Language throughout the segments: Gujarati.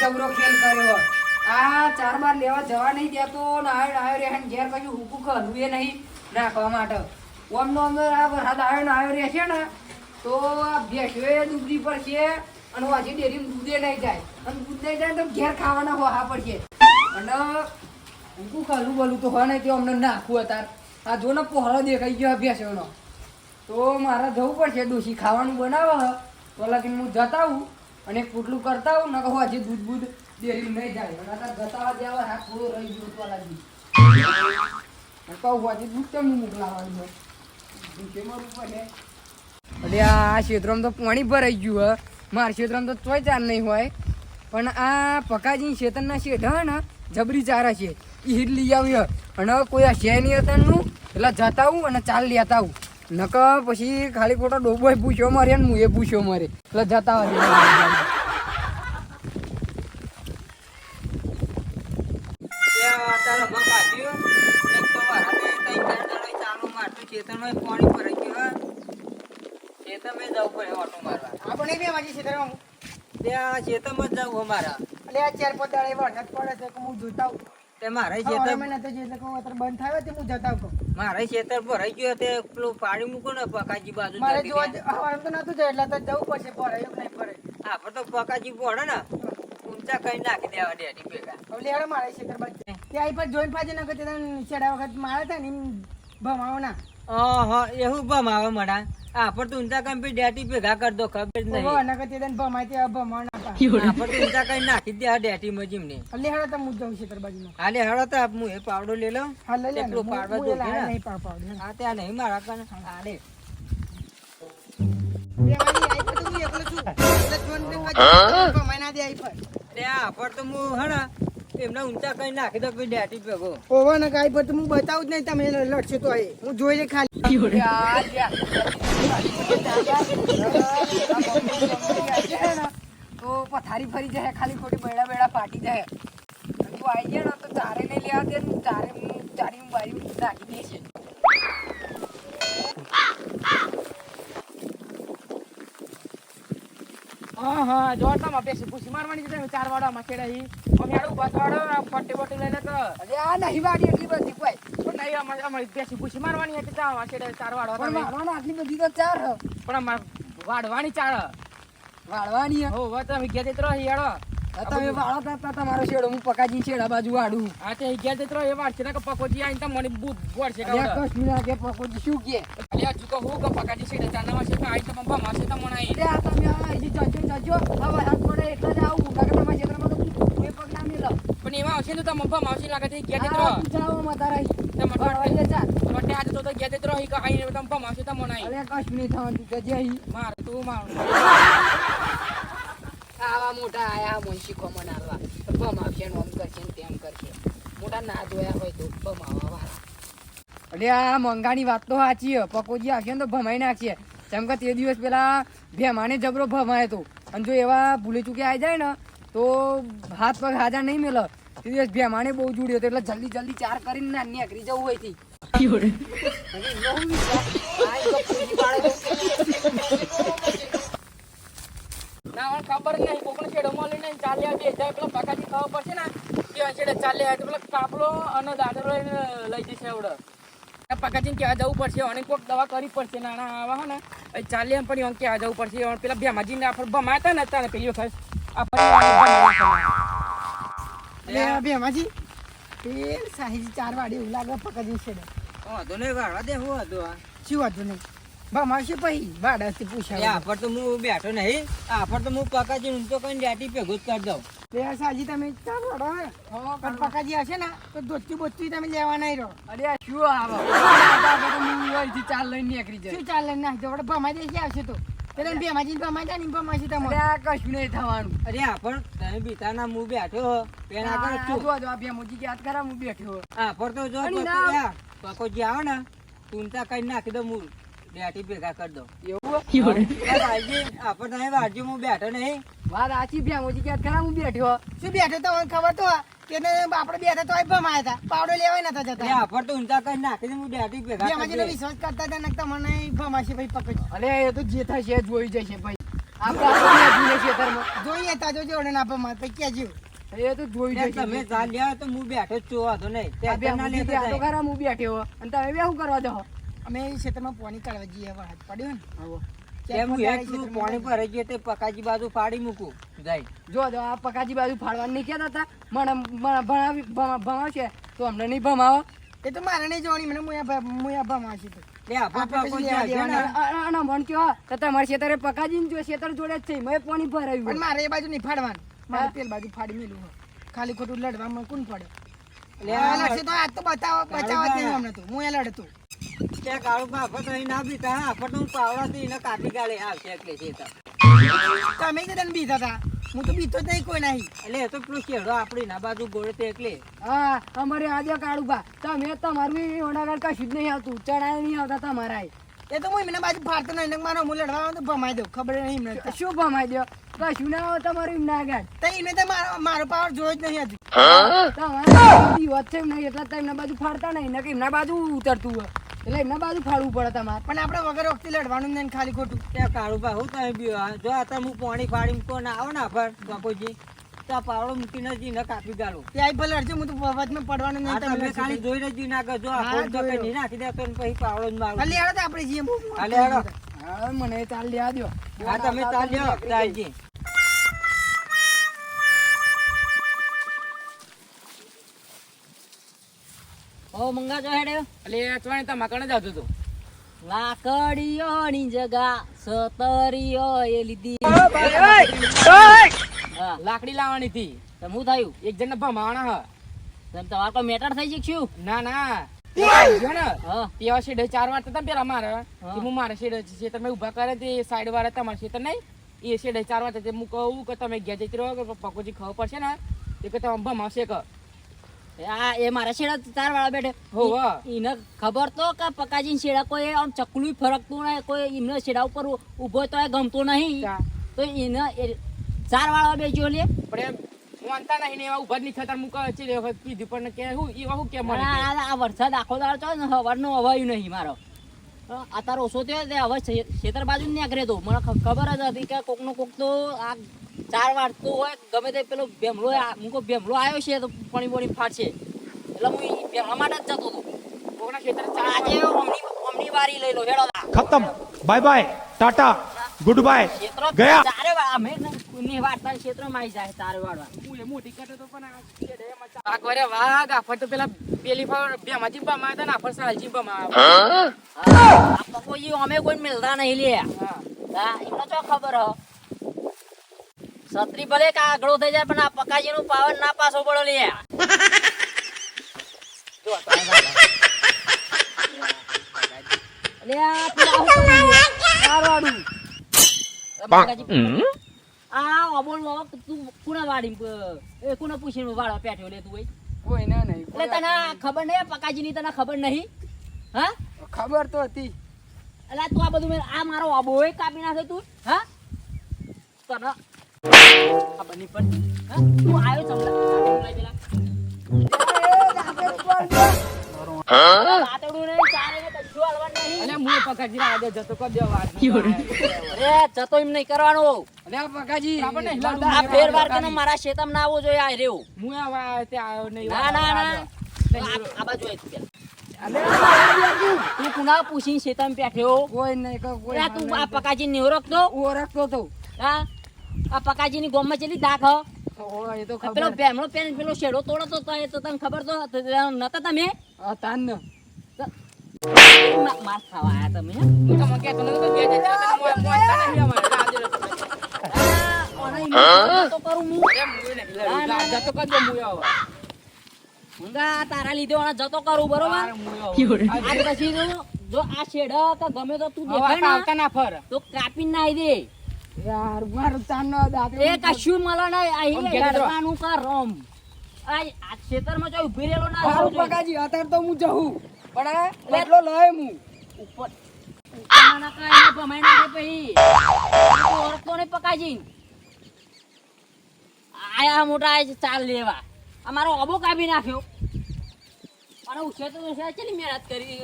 જબરો ખેલ કર્યો. આ ચાર બાર લેવા જવા નહીં ને આયો આવ્યો આયો રે ઘેર કશું હુકુ કરવું એ નહીં નાખવા માટે. ઓમનો અંદર આ વરસાદ આવ્યો ને આવ્યો રહેશે ને, તો આ ભેંસવે દૂધી પર છે અને હજી ડેરીમાં દૂધે નહીં જાય. અને દૂધ નહીં જાય તો ઘેર ખાવાના હોહા પડશે અને હુકુ ખાલું બોલું તો હોય ને તે અમને નાખવું હતા આ જો ને પહોળો દેખાઈ ગયો ભેંસોનો. તો મારે જવું પડશે દોષી ખાવાનું બનાવે તો હું જતા આવું. અને પોટલું કરતા હોઉં ને કહું હજી દૂધ બૂધ ડેરી નહીં જાય. અને આ ગતાવા જાવ હા થોડો રહી તો લાગી. અને કહું હજી દૂધ કેમ મોકલાવાનું અરે આ ક્ષેત્રમાં તો પાણી ભરાઈ ગયું, હે. મારા ક્ષેત્રમાં તો તોય ચાર નહીં હોય. પણ આ પકાજી ક્ષેત્રના શેઠ, હે ને, જબરી ચારા છે. એ હીર લઈ આવ્યો. અને કોઈ આ છે નહીં હતા એટલે જતા આવું અને ચાલ લેતા આવું. નક પછી ખાલી ખોટો ડોબો પૂછ્યો મારે ને હું. એ પૂછ્યો મારે એટલે જતા. મારા બંધ થયો તે હું જતા આવું કહું. ખેતર ભરાઈ ગયો તે પેલું પાણી મૂકો ને પકાજી બાજુ મારે જોવા હવારે તો નતું જાય એટલે તો જવું પડશે ભરાયું કે નહીં ભરે હા પણ તો પકાજી પડે ને ઊંચા કઈ નાખી દેવા ડેડી ભેગા હવે મારે ખેતર બાજુ. ત્યાં પર જોઈને પાછી નકર તે દાડે છેડા વખત મારે છે ને ભમાવો ના. ઓહો એવું ભમાવે મડા હા પણ તું ઊંચા કઈ ડેટી ભેગા કર દો ખબર નહીં તે ભમાય ત્યાં ભમાવો ના પાડે. હા પણ તું ઊંચા કઈ નાખી દે આ ડેટી માં જીમને હવે લેવાડો તો હું જાઉં ક્ષેત્ર બાજુમાં. હાલે હળો તો હું એ પાવડો લઈ લઉં હા, લઈ લે ને. હું એ દો લાયા નહીં પાવ- પાવડે. હા ત્યાં નહીં મારા કને હાલે બે વાગે આવી પર તો હું એકલો છું. એટલે જોઈને ને પાછી ભમાય ના દે આવી પર. એટલે આ તો હું હે ને એમને ઊંચા કઈ નાખી દો પછી ડેટી ભેગો ઓહો, નકર આવી હું બતાવું જ નહીં તમે લડશો તો જોઈ લે ખાલી. તો પથારી ફરી જાય ખાલી ખોટી બેડા બેડા ફાટી જાય. તું આવી ગયા ને તો તારે નહીં લેવા દે ને તારી ચારી બારી નાખી હા હા જો તમે બેસી પૂછી મારવાની છે ચાર વાળા માં છેડા ઈ. અમે આડું વાળો પટ્ટી લઈને તો. અરે આ નહીં વાડી એટલી બધી કોઈ. પણ નહીં અમારે અમારી પેસી પૂછી મારવાની હતી ચાર વાળા છેડા ચાર વાળો પણ તમે. આટલી બધી તો ચાર. પણ અમારે વાડવાની ચાર. વાળવાની હ. વાત તમે ગયા તેત્રો હિયાડો આ તમે વાળો તા તમારો શેડો હું પકાજી છેડા બાજુ વાળું. આ તે ગયા તેત્રો એ વાળ છે ને કે પકોજી આઈ તો મને બૂટ ગોળ છે અરે આ કાવડો કે પકોજી શું કે? અલ્યા જુકો હું કે પકાજી શેડા ચાના નવા છે કે આઈ તો બંબા માસે તો મને આઈ. આ તમે આ ઈ જજો જજો. હવે હાથ પડે એટલે જ આવું. કે તમારા ક્ષેત્રમાં તો કોઈ પગ ના મેલો પણ એમાં આવશે તો તો બંબા માસે લાગે છે ગયા તું જાઓ માં તારા અહીં. તમે વાળવા લે ચાલ. માટે તો ગયા તેત્રો હી કે આઈને તો બંબા માસે તો મને આઈ અરે કશ્મીર થવાનું તું જજે હી માર તું માર. આવા મોટા આયા મુનશી કોમન આવા તો બમ આવશે ને આમ કરશે ને તેમ કરશે મોટા ના જોયા હોય તો બમ આવા વાળા. અરે આ મંગાની વાત તો સાચી હે પકોજી આવશે ને તો ભમાઈ નાખશે. જેમ કે તે દિવસ પેલા ભેમાને જબરો ભમાય તો અને જો એવા ભૂલી ચૂકે આવી જાય ને તો હાથ પગ હાજર નહીં મેલે. તે દિવસ ભેમાને બહુ જુડ્યો હતો એટલે જલ્દી જલ્દી ચાર કરીને ના નીકળી જવું હોયથી. ના ખબર નહીં. કોકણ છેડો નહીં ચાલ્યા બે જાય. પેલા પકાજી ખબર પડશે ને? છેડે ચાલ્યા તો પેલા કાપડો અને દાદરો લઈ જશે આવડે. પકાજીને ક્યાં જવું પડશે. અને કોઈક દવા કરવી પડશે. નાના આવા હે ને. એ ચાલ્યા એમ પણ ક્યાં જવું પડશે. પેલા ભેમાજીને આપણે ને હતા ને પેલી વખત. ભેમાજી એ સાહીજી ચાર વાડી એવું લાગે પકાજી છે વાંધો નહીં વાળવા દે હું આ. શું વાંધો નહીં? ભમાવશે પછી ભાડાથી પૂછાય આપણ તો હું બેઠો નહીં. આપણ તો હું પકાજી તો કઈ ડેટી ભેગું જ કરી દઉં. બે સાજી તમે ચાર હે. પણ પકાજી હશે ને તો દોસ્તી બોસ્તી તમે લેવા નહીં રહો. અરે શું આવે? હું અહીંથી ચાલ લઈને નીકળી જાય. શું ચાલે ના જોડે ભમાઈ દેશે આવશે તો. પેલા ભેમાજી ભમાઈ જાય ને ભમાઈ છે અરે તમારે આ કશું નહીં થવાનું. અરે આપણ તમે બીતાના હું બેઠો પેલા આ આગળ જો જો બે મોજી યાદ કરા હું. બેઠો આપણ તો જો અને ના. પકોજી આવે ને. તા કઈ નાખી દો હું બેઠી ભેગા કરી દો એવું આપણ તમે વારજો હું બેઠો નહીં. વાત આચી બે મોજી યાદ કરા હું બેઠો શું બેઠો તો ખબર તો? ને આપણે બેઠા તો ભમાયા હતા. પાવડો લેવાય નતા જતા. આપણ તો ઊંચા નાખી દઉં હું ડેટી ભેગા કરી વિશ્વાસ કરતા હતા ને મને ભમાશે ભાઈ પકડ. અરે એ તો જે થશે જોઈ જશે ભાઈ. આપણે. જોઈએ ના આપો મારે પછી કહેજો. એ તો જોઈ જશે. તમે ચાલ્યા તો હું બેઠો જ છું વાંધો નહીં. ત્યાં બે ના લેતા તો ખરા હું બેઠ્યો અને તમે બે શું કરવા દો અમે એ ક્ષેત્રમાં પોની કાઢવા જઈએ વરસાદ પડ્યો ને. આવો. તેમ હું ક્યાંક એકલું ક્ષેત્રમાં પાણી ભરાઈ ગયું તે પકાજી બાજુ ફાડી મૂકું. જાય. જો જો આ પકાજી બાજુ ફાડવાનું નહીં કહેતા હતા. મને મને ભણાવી ભમાવશે. તો અમને નહીં ભમાવો. એ તો મારે નહીં જોવાની મને મુયા મુયા ભમાશે તો. લે આપણે આપણે પછી પાકો લેવા જાય છે ને. દેવાના. અને મન કયો? તો તમારે ખેતરે પકાજી જો ખેતર જોડે જ છે મેં પાણી ભરાયું મારે એ બાજુ નહીં ફાડવાનું. મારે તેલ બાજુ ફાડી મેલું ખાલી ખોટું લડવામાં કોણ પડે તો બતાવો બચાવવા હું લડતો. ત્યાં કાળું આફત અહીં ના બીતા આફત હું પાવડાથી એને કાપી કાઢે આવશે એટલે છે તમે કીધા બીતા હતા. હું તો બીતો જ નહીં કોઈ નહીં. એટલે એ તો પેલું શેડો આપણી ના બાજુ ગોળે તે એટલે. હા અમારે આજે કાળુબા તમે તમારું ઈ કશું જ નહીં આવતું. ચડાય નહીં આવતા તમારા એ તો હું એમને બાજુ ફાડતો નહીં. મારો હું લડવા તો ભમાઈ દઉં. ખબર નહીં એમને શું ભમાઈ દો? કશું ના તમારું એમ ના આગળ તો એમને તો મારો મારો પાવર જોયો જ નહીં હજુ. તમારે છે એટલે તો બાજુ ફાડતા નહીં. ને કે એમના બાજુ ઉતરતું હોય. એટલે એમના બાજુ ફાળવું પડે તમારે. પણ આપણે વગર વખતે લડવાનું નહીં ખાલી ખોટું. ત્યાં કાળું ભાઈ હું તમે બી જો આ હું પાણી ફાડી મૂકો ના આવો ને પર બાપુજી. તો આ પાવડો મૂકીને જી ને કાપી ગાળો. ત્યાં ભલે લડજો હું તો વચમાં પડવાનું નહીં તમે ખાલી જોઈને જ ના કરજો આ ફોન તો કઈ નાખી દે તો પછી પાવડો જ મારો. ખાલી તો આપણે જીએ. હાલે મને ચાલ લેવા દો હા તમે ચાલ્યો ચાલજી ઓ મંગા જો હેડે એટલે તા તમા કણે જતો હતો. લાકડીઓની જગા સતરીઓ એ લીધી હા. લાકડી લાવવાની હતી. તો હું થયું? એક જણ ભમાવાના હ. તમ તમારે કોઈ મેટર થઈ શીખ્યું ના ના. જો ને હા. તેવા શેડે ચાર વાર હતા પેલા મારે. કે હું મારા શેડે ખેતર મેં કરે તે સાઈડ વાળા તમારા ખેતર નહીં. એ શેડે ચાર વાર હતા તે હું કહું કે તમે ઘેર જતી રહો કે પકોજી ખબર પડશે ને? તે કે તમે ભમાવશે કે. આ એ મારા શેડા તાર વાળા બેઠે. ઈને ખબર તો કે પકાજી શેડા કોઈ આમ ચકલું ફરકતું નહીં કોઈ એને શેડા ઉપર ઊભો તો એ ગમતો નહીં. તો એને એ ચાર વાળા બેજો લે. પણ એમ માનતા નહીં ને એવા ઊભા નહીં થતા કહે છે એ વખત કીધું પણ કે હું એવા હું કેમ આ મને આ- વરસાદ આખો દાળ તો ને હવારનો હવાયું નહીં મારો. આ તારો ઓછો થયો તે હવે ખેતર બાજુ જ નીકળે તો. મને ખબર જ હતી કે કોક નો કોક તો આ ચાર વાટતું હોય ગમે તે પેલો ભેમલો હું કહું ભેમલો આવ્યો છે તો પાણી પાણી ફાટશે. એટલે હું ભેમલા માટે જ જતો હતો. ખતમ. Bye bye. Tata. Good bye. ગયા. ચારે અમે ની વાર્તા ક્ષેત્રમાં આવી જાય ચારે વાળવા હું એ મોટી કાટે તો પણ પાક વરે વાગ આફર તો પેલા પેલી ફર બે માં જીબા માં હતા ને આફર સાલ જીબા માં આવે કોઈ અમે કોઈ મિલતા નહીં લે. હા એમને તો ખબર હો. છત્રી ભલે કાગડો થઈ જાય પણ આ પકાજી નું પાવર ના પાછો પડો લે. આ અબોલ બાબા તું કુણા વાડી એ કુણા પૂછીને વાળવા પેઠ્યો લે તું કોઈ ના નહીં એટલે તને ખબર નહીં પકાજી ની તને ખબર નહીં? હા? ખબર તો હતી. અલા તું આ બધું મેં આ મારો આબોય કાપી નાખે તું હા? તને હા આવ્યો ચમલા મારા શેતમ ના આવવો જોઈએ આ રેવું હું ના ના ના આ બાજુ તું. કુના પૂછીને શેતમ પેઠ્યો કોઈ નહીં તું આ પકાજી ને ઓળખતો ઓળખતો તો હા આ પકાજી ની ગોમમાં ચેલી દાખ હ? ઓ એ તો આ પેલો ભેમણો પેન પેલો શેડો તોડો તો એ તો તને ખબર તો નતા તમે? હતા ને. મા- ખાવા આયા તમે કે કર. આ, ઓને ઈમાં તો કરું હું જતો આવો. તારા લીધે જતો કરું બરોબર. આજ પછી જો આ શેડ ગમે તો તું દેખાય ના તો કાપી નાઈ દે. યાર મારો ચાંદનો એ કશું મળે નહીં. આમ અહીં ઘેર જ રહો. લડવાનું કર રમ? આ આ ખેતરમાં જો ઊભી રહેલો ના હારું પકાજી અત્યારે તો હું જઉં પણ એટલો લય હું. ઉપર. ઉપરના ના ભમાઈ નાખે પછી ઓળખતો નહીં પકાજી આયા મોટા ચાલ લેવા. અમારો અબો કાપી નાખ્યો. અને ઉછે તો ઉછે ચેલી મહેનત કરી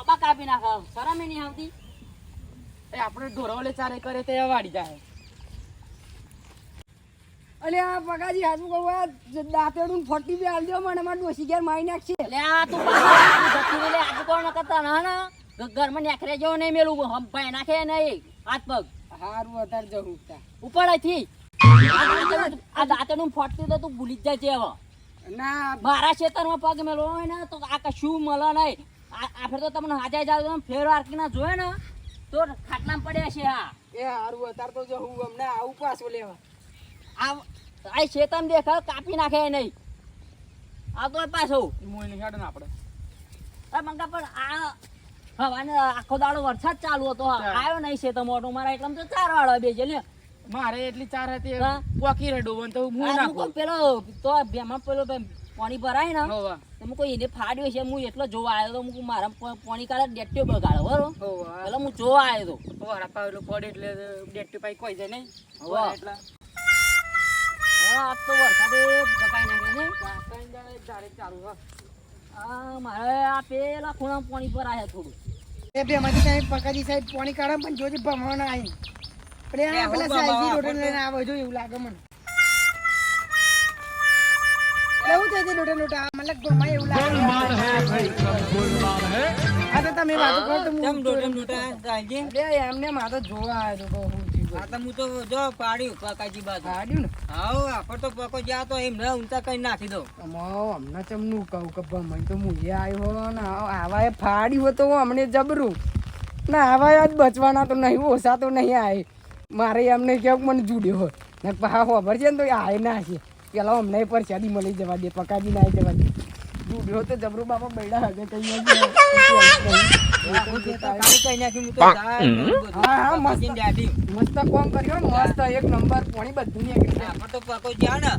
અબા કાપી નાખો શરમ નહીં આવતી. એ આપણે ઢોરવલે ચારે કરે તે વાડી જાય. અલે આ પગાજી હાજુ કહું આ દાંતેડું ફટી બી આલજો મને મારા ડોસી ઘેર મારી નાખશે. એટલે આ તું જતી લે, આજુ કોણ કરતા ના ના? ઘરમાં નેખરે જેવો નહીં મેલું હમ ભાઈ નાખે નહીં હાથ પગ. હારું વધારે જવું ઉપર અહીંથી આ દાંતેડું ફોટતી તો તું ભૂલી જ જાય છે હવે. ના. મારા ખેતરમાં પગ મેલો હોય ને તો આ કશું મળે નહીં. આ આ ફેર તો તમને હાજર જાવ ફેર આરકી જોયે ને. તો ખાટલામાં પડ્યા છે આ. એ હારું અત્યારે તો જો હું અમને આ પાછો લેવા. આ આ શેતામ દેખાય કાપી નાખે નહીં. આ તો પાછો. મોય હેડ ના આપણે. આ મંગા પણ આ હવાને આખો દાડો વરસાદ ચાલુ હતો. આવ્યો નહીં છે તો મોટો મારા એટલામાં તો ચાર વાળો બે છે લે મારે એટલી ચાર હતી પોકી રેડો તો હું હું નાખું. પેલો તો બેમાં પેલો પાણી ભરાય ને તો હું કોઈ એને ફાડ્યો છે હું એટલો જોવા આવ્યો તો હું મારા પાણી કાઢે ડેટ્યો બગાડો બરો એટલે હું જોવા આવ્યો તો. વરા પાવેલું પડે એટલે ડેટ્યો પાઈ કોઈ જાય નહીં. હવે. એટલા. હવે તો વરસાદે બગાઈ નાખે ને. ત્રણ ચાલુ હા મારે આ પેલા ખૂણા પાણી પર આવ્યા થોડું. એ બે માંથી ત્યાં પકાજી સાહેબ પાણી કાઢે પણ જોજે ભમણ આવી પણ આ પેલા સાહેબજી રોટલ લઈને આવે જો એવું લાગે મને. એવું થાય છે લોટા લોટા. મતલબ ગોમાં એવું લાગે. હા તો તમે વાતો કરો તો હું ડોટે ડોટા સાહેબજી? બે એમને મારે જોવા આવ્યો તો હું આ તો હું તો જો પાડ્યું કાકાજી બાજુ. પાડ્યું ને? હાઉ આખો તો પકો જ્યાં તો એમ ઊંચા કઈ નાખી દો. અમારો હમણાં ચમનું કહું કે ભમાઈ તો મુએ આવ્યો હો ને આવા એ ફાડ્યું હોય તો અમને જબરું. ના આવા જ બચવાના તો નહીં ઓછા તો નહીં આવે મારે એમને કેવું મને જુડ્યો હોય ને પા ખબર છે ને તો આવે ના છે. પેલા અમને પરસાદી મળી જવા દે પકાજી ના જવા દે. બુઢો તો જબરું બાપા બૈડા હગે કઈ મસ્ત. કોમ કર્યો ને મસ્ત એક નંબર પાણી બધું નીકળી આખો તો પકો જ્યાં ને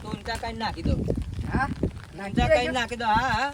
તો ઊંચા કઈ નાખી દો હા ઊંચા કઈ નાખી દો હા